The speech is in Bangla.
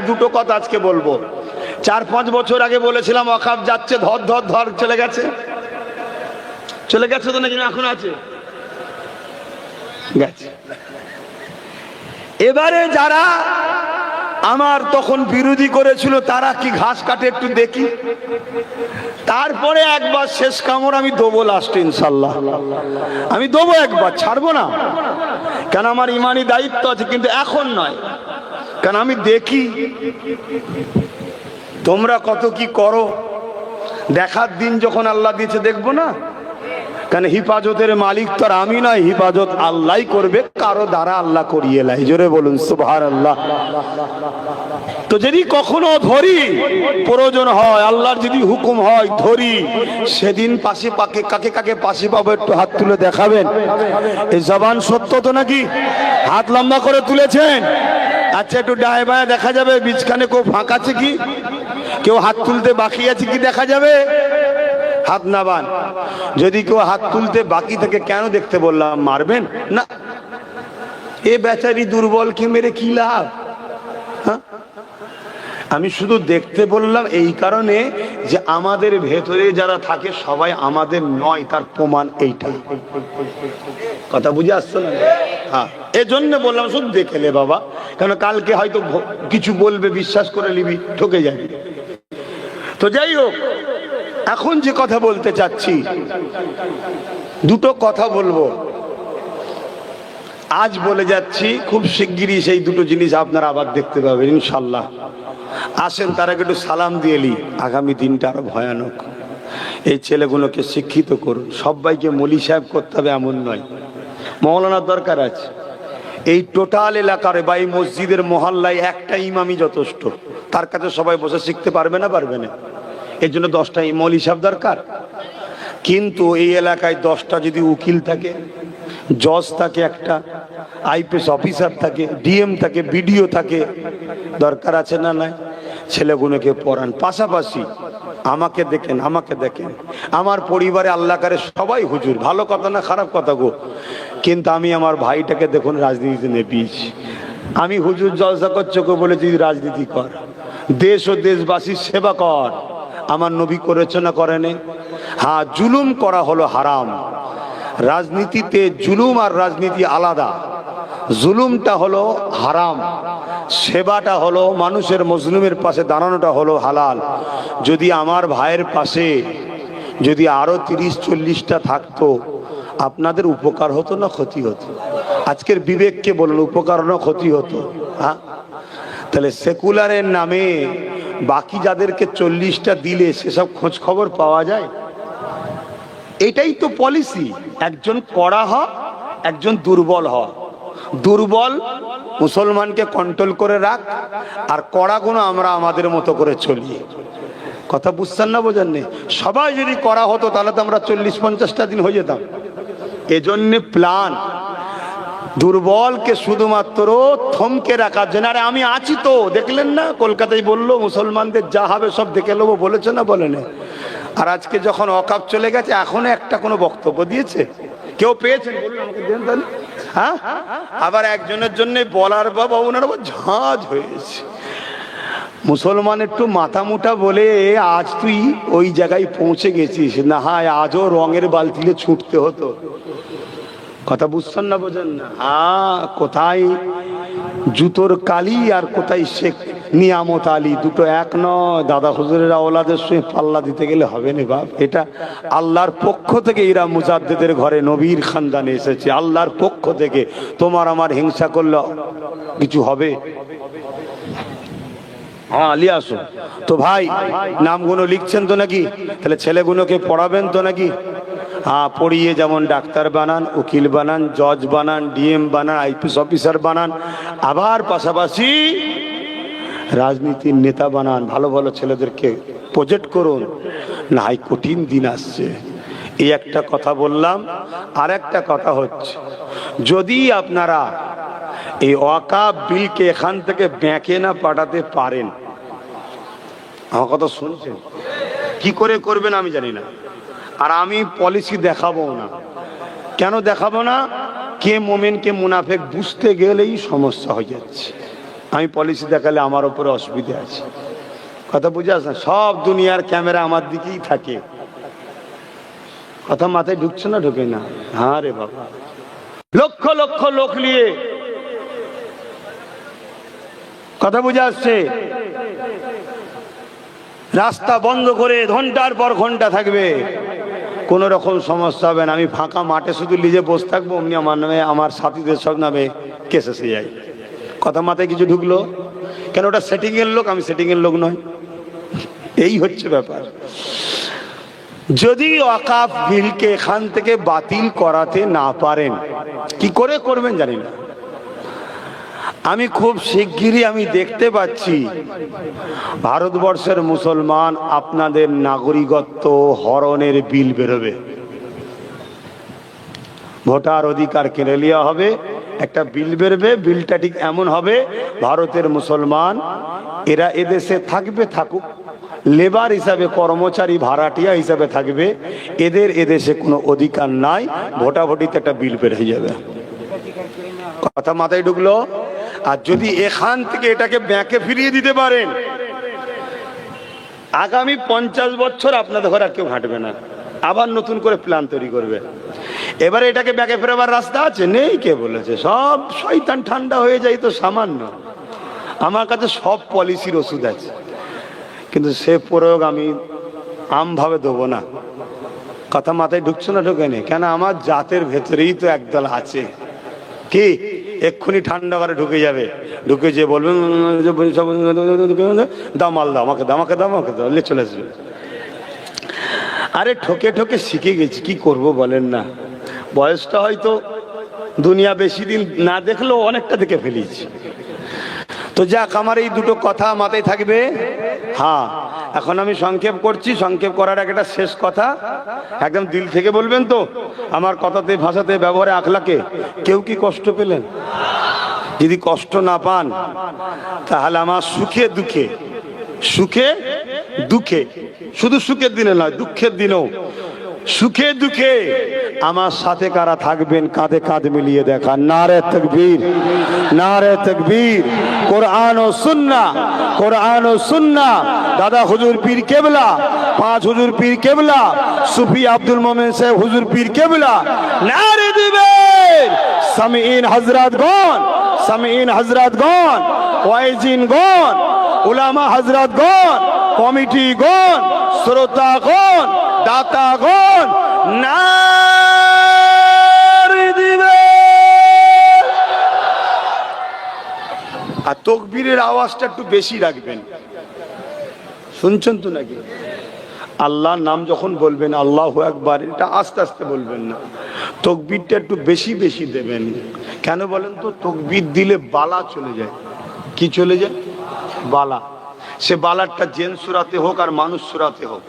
দুটো কথা আজকে বলব। চার পাঁচ বছর আগে বলেছিলাম, অকাপ যাচ্ছে, ধর ধর ধর, চলে গেছে। চলে গেছে তো নাকি এখন আছে? গেছে। এবারে যারা আমার তখন বিরোধী করেছিল, তারা কি ঘাস কাটে একটু দেখি? তারপরে একবার শেষ কামড় আমি দেবো লাস্ট ইনশাল্লাহ। আমি দেবো একবার, ছাড়বো না। কেন, আমার ইমানি দায়িত্ব আছে, কিন্তু এখন নয়। কেন আমি দেখি। তোমরা কত কি করো? দেখার দিন যখন আল্লাহ দিয়েছে, দেখব না? কেন হিফাজতের মালিক তো আমি নয়, হিফাজত আল্লাহ করবে, কারও দ্বারা আল্লাহ করিয়ে লাই জোরে বলুন সুভার আল্লাহ তো যদি কখনো ধরি, প্রয়োজন হয়, আল্লাহর যদি হুকুম হয়, ধরি, সেদিন পাশে পাকে, কাকে কাকে পাশে পাবো একটু হাত তুলে দেখাবেন। এই জবান সত্য তো নাকি? হাত লম্বা করে তুলেছেন? আচ্ছা একটু ডায়ে দেখা যাবে, বীজখানে কেউ ফাঁক আছে কি? কেউ হাত তুলতে বাকি আছে কি দেখা যাবে? হাত নাবান যদি কেউ হাত তুলতে বাকি থেকে, কেন দেখতে বললাম, মারবেন? না। এ বেচারি দুর্বলকে মেরে কি লাভ? হ্যাঁ? আমি শুধু দেখতে বললাম এই কারণে যে আমাদের ভেতরে যারা থাকে সবাই আমাদের নয়, তার প্রমাণ এইটা কথা বুঝে আসছো না? হ্যাঁ। এজন্য বললাম, শুধু দেখে নে বাবা। কেন কালকে হয়তো কিছু বলবে, বিশ্বাস করে নিবি, ঠকে যাবি। তো যাই হোক, এখন যে কথা বলতে চাচ্ছি, দুটো কথা বলব। আজ বলে যাচ্ছি, খুব শিগগিরই সেই দুটো জিনিস আপনারা আবার দেখতে পাবেন, ইনশাল্লাহ। আসেন তার একটু সালাম দিয়ে নি আগামী দিনটা আরও ভয়ানক। এই ছেলেগুলোকে শিক্ষিত করুন। সবাইকে মলি সাহেব করতে হবে এমন নয়। মৌলানার দরকার আছে। এই টোটাল এলাকার বা এই মসজিদের মহল্লায় একটা ইমামই যথেষ্ট। তার কাছে সবাই বসে শিখতে পারবে না পারবে না। এর জন্য দশটা মলি সাহেব দরকার। কিন্তু এই এলাকায় দশটা যদি উকিল থাকে জজ থাকে একটা, আইপিএস অফিসার থাকে, ডিএম থাকে, বিডিও থাকে, দরকার আছে না নাই? ছেলেগুলোকে পড়ান। পাশাপাশি আমাকে দেখেন আমাকে দেখেন। আমার পরিবারে আল্লাহকারে সবাই হুজুর। ভালো কথা না খারাপ কথা গো? কিন্তু আমি আমার ভাইটাকে দেখুন রাজনীতিতে নেপিয়েছি। আমি হুজুর জলসা করছ গো বলে তুই রাজনীতি কর। দেশ ও দেশবাসীর সেবা কর। আমার নবী করেছে না করেনি? হ্যাঁ জুলুম করা হলো হারাম। রাজনীতিতে জুলুম আর রাজনীতি আলাদা। জুলুমটা হলো হারাম। সেবাটা হলো মানুষের মজলুমের পাশে দাঁড়ানোটা হলো হালাল। যদি আমার ভাইয়ের পাশে যদি আরও তিরিশ, চল্লিশটা থাকতো, আপনাদের উপকার হতো না ক্ষতি হতো? আজকের বিবেককে বলুন, উপকার না ক্ষতি হতো? হ্যাঁ? তাহলে সেকুলারের নামে বাকি যাদেরকে চল্লিশটা দিলে সেসব খোঁজ খবর পাওয়া যায়? এটাই তো পলিসি একজন কড়া হ, একজন দুর্বল হ। দুর্বল মুসলমানকে কন্ট্রোল করে রাখ, আর কড়াগুলো আমরা আমাদের মতো করে চলি। কথা বুঝছেন না বোঝেন নেই সবাই যদি করা হতো, তাহলে তো আমরা চল্লিশ পঞ্চাশটা দিন হয়ে যেতাম। এজন্যে প্ল্যান দুর্বলকে শুধুমাত্র থমকে রাখার জন্য। আরে আমি আছি তো, দেখলেন না? কলকাতায় বলল, মুসলমানদের যা হবে সব দেখে নেব। বলেছে না বলেনি? আর আজকে যখন অকাপ চলে গেছে, এখনও একটা কোনো বক্তব্য দিয়েছে? কেউ পেয়েছেন? বলুন হ্যাঁ? আবার একজনের জন্য বলার বাবা ওনার ঝাঁজ হয়েছে। মুসলমান একটু মাথা মুটা বলে, আজ তুই ওই জায়গায় পৌঁছে গেছিস। না হায় আজও রঙের বালতিলে ছুটতে হতো। কথা বুঝছেন না বোঝেন না? হ্যাঁ কোথায়? জুতোর কালি আর কোথায় শেখ? নিয়ামত আলী, দুটো এক নয়। দাদা হুজুরের ওলাদের সঙ্গে পাল্লা দিতে গেলে হবে না বাপ। এটা আল্লাহর পক্ষ থেকে এরা মুজাদ্দেদের ঘরে নবীর খানদানে এসেছে। আল্লাহর পক্ষ থেকে। তোমার আমার হিংসা করলে কিছু হবে? হ্যাঁ আলি আসো তো ভাই, নামগুলো লিখছেন তো নাকি? তাহলে ছেলেগুলোকে পড়াবেন তো নাকি? হ্যাঁ পড়িয়ে যেমন ডাক্তার বানান, উকিল বানান, জজ বানান, ডিএম বানান, আইপিএস অফিসার বানান, আবার পাশাপাশি রাজনীতির নেতা বানান, ভালো ভালো ছেলেদেরকে প্রজেক্ট করুন। না কঠিন দিন আসছে। এই একটা কথা বললাম আর একটা কথা হচ্ছে, যদি আপনারা এই অকাপ বিলকে এখান থেকে ব্যাঁকে না পাঠাতে পারেন, আমার কথা শুনছেন? কি করে করবেন আমি জানি না। আর আমি পলিসি দেখাবো না। কেন দেখাবো না? কে মোমেন, কে মুনাফেক, বুঝতে গেলেই সমস্যা হয়ে যাচ্ছে। আমি পলিসি দেখালে আমার ওপরে অসুবিধা আছে। কথা বুঝে আসে না? সব দুনিয়ার ক্যামেরা আমার দিকেই থাকে। কথা মাথায় ঢুকছে না, ঢুকে না? হ্যাঁ রে বাবা। লক্ষ লক্ষ লোক নিয়ে। কথা বুঝে আসছে? রাস্তা বন্ধ করে ঘণ্টার পর ঘণ্টা থাকবে। কোন রকম সমস্যা হবে না। আমি ফাঁকা মাঠে শুধু নিজে বসে থাকব আমার নামে, আমার সাথীদের সব নামে কেসে যায়। কথা মাথায় কিছু ঢুকলো? কেন ওটা সেটিং এর লোক? আমি সেটিং এর লোক নয়। এই হচ্ছে ব্যাপার। যদি অকাফ বিলকে এখান থেকে বাতিল করাতে না পারেন, কি করে করবেন জানি না। আমি খুব শিগগিরই আমি দেখতে পাচ্ছি, ভারতবর্ষের মুসলমান আপনাদের নাগরিকত্ব হরণের বিল বেরোবে। ভোটার অধিকার কেড়ে নেওয়া হবে। একটা বিল বেরবে, বিলটা ঠিক এমন হবে, ভারতের মুসলমান, এরা এদেশে থাকবে, থাকুক। লেবার হিসাবে, কর্মচারী, ভাড়াটিয়া হিসাবে থাকবে, এদের এদেশে কোনো অধিকার নাই, ভোটাভুটিতে একটা বিল বের হয়ে যাবে। কথা মাথায় ঢুকলো? আর যদি এখান থেকে এটাকে ব্যাংকে ফিরিয়ে দিতে পারেন, আগামী পঞ্চাশ বছর আপনাদের ঘরে আর কেউ হাঁটবে না। আবার নতুন করে প্ল্যান তৈরি করবে। এবারে এটাকে ব্যাকে ফেরাবার রাস্তা আছে নেই কে বলেছে সব শয়তান ঠান্ডা হয়ে যায় তো সামান্য আমার কাছে সব পলিসির ওষুধ আছে কিন্তু সে প্রয়োগ আমি আমভাবে দেবো না কথা মাথায় ঢুকছে না ঢোকেনি কেন আমার জাতের ভেতরেই তো একদল আছে কি এক্ষুনি ঠান্ডা করে ঢুকে যাবে ঢুকে যে বলবেন দাও মাল দাও আমাকে দাও আমাকে দাও আমাকে চলে আসবে আরে ঠকে ঠকে শিখে গেছি কি করব বলেন না বয়সটা হয়তো দুনিয়া বেশি দিন না দেখলেও অনেকটা দেখে ফেলেছি। তো যাক, আমার এই দুটো কথা মাথায় থাকবে। হ্যাঁ এখন আমি সংক্ষেপ করছি। সংক্ষেপ করার একটা শেষ কথা। একদম দিল থেকে বলবেন তো, আমার কথাতে, ভাষাতে, ব্যবহারে, আখলাকে কেউ কি কষ্ট পেলেন? যদি কষ্ট না পান, তাহলে আমার সুখে, দুঃখে সুখে, দুঃখে। শুধু সুখের দিনে নয়, দুঃখের দিনেও সুখে দুঃখে আমার সাথে কারা থাকবেন, কাঁধে কাঁধ মিলিয়ে দেখা নারে তকবীর নারে তকবীর। কোরআন ও সুন্না, কোরআন ও সুন্না। দাদা হুজুর পীর কেবলা, পাঁচ হুজুর পীর কেবলা, সুফি আব্দুল মোমেন সাহেব হুজুর পীর কেবলা। নারে দিবেন সামিন হজরত গণ সামিন হজরত গণ, ওয়াইজিন গণ, উলামা হজরত গণ, কমিটি গণ, শ্রোতা গণ দাতা গণ নারে দিবে। আর তকবীরের আওয়াজটা একটু বেশি রাখবেন। শুনছেন তো নাকি? আল্লাহর নাম যখন বলবেন, আল্লাহ একবার এটা আস্তে আস্তে বলবেন না। তকবিরটা একটু বেশি বেশি দেবেন। কেন বলেন তো? তকবির দিলে বালা চলে যায়। কি চলে যায়? বালা। সে বালারটা জেন সুরাতে হোক আর মানুষ সুরাতে হোক।